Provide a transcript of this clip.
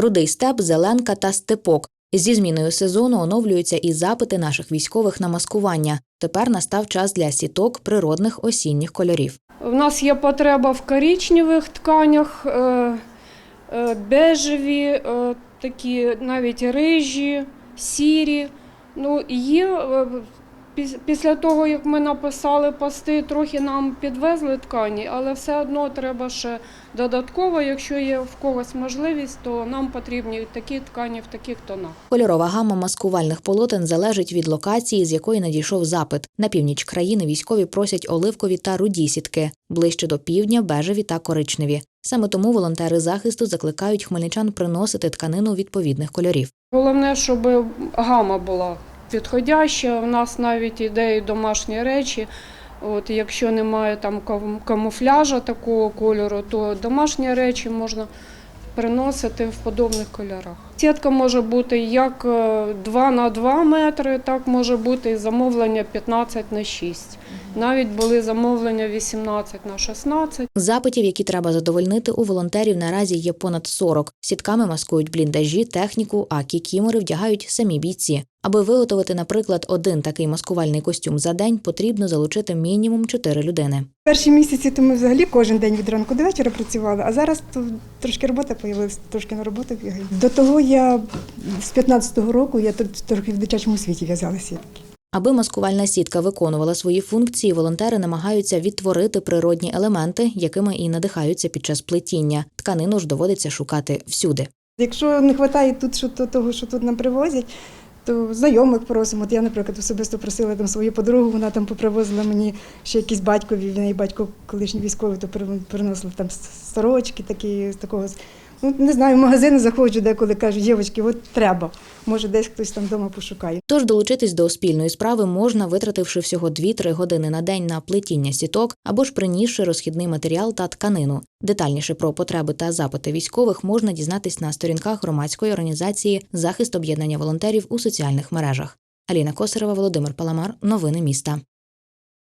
Рудий степ, зеленка та степок. Зі зміною сезону оновлюються і запити наших військових на маскування. Тепер настав час для сіток природних осінніх кольорів. В нас є потреба в коричневих тканях, е, е, бежеві, е, такі навіть рижі, сірі. Ну, є, після того, як ми написали пости, трохи нам підвезли ткані, але все одно треба ще додатково, якщо є в когось можливість, то нам потрібні такі ткані в таких тонах. Кольорова гама маскувальних полотен залежить від локації, з якої надійшов запит. На північ країни військові просять оливкові та руді сітки, ближче до півдня бежеві та коричневі. Саме тому волонтери захисту закликають хмельничан приносити тканину відповідних кольорів. Головне, щоб гама була підходяща. У нас навіть ідеї домашні речі. От, якщо немає там камуфляжа такого кольору, то домашні речі можна приносити в подобних кольорах. Сітка може бути як е, 2 на 2 метри, так може бути і замовлення 15 на 6. Навіть були замовлення 18 на 16. Запитів, які треба задовольнити, у волонтерів наразі є понад 40. Сітками маскують бліндажі, техніку, а кікімори вдягають самі бійці. Аби виготовити, наприклад, один такий маскувальний костюм за день, потрібно залучити мінімум 4 людини. Перші місяці то ми взагалі кожен день від ранку до вечора працювали, а зараз то трошки робота з'явилася, трошки на роботу бігаю. До того я з 15-го року я тут трохи в дитячому світі в'язала сітки. Аби маскувальна сітка виконувала свої функції, волонтери намагаються відтворити природні елементи, якими і надихаються під час плетіння. Тканину ж доводиться шукати всюди. Якщо не вистачає тут що, того, що тут нам привозять, то знайомих просимо. От я, наприклад, особисто просила там свою подругу, вона там попривозила мені ще якісь батькові, в неї батько колишній військовий, то при- приносили там сорочки такі з такого. Ну, не знаю, в магазини заходжу деколи кажуть, дівчатки, от треба. Може, десь хтось там вдома пошукає. Тож долучитись до спільної справи можна, витративши всього 2-3 години на день на плетіння сіток або ж принісши розхідний матеріал та тканину. Детальніше про потреби та запити військових можна дізнатись на сторінках громадської організації Захист об'єднання волонтерів у соціальних мережах. Аліна Косарева, Володимир Паламар. Новини міста.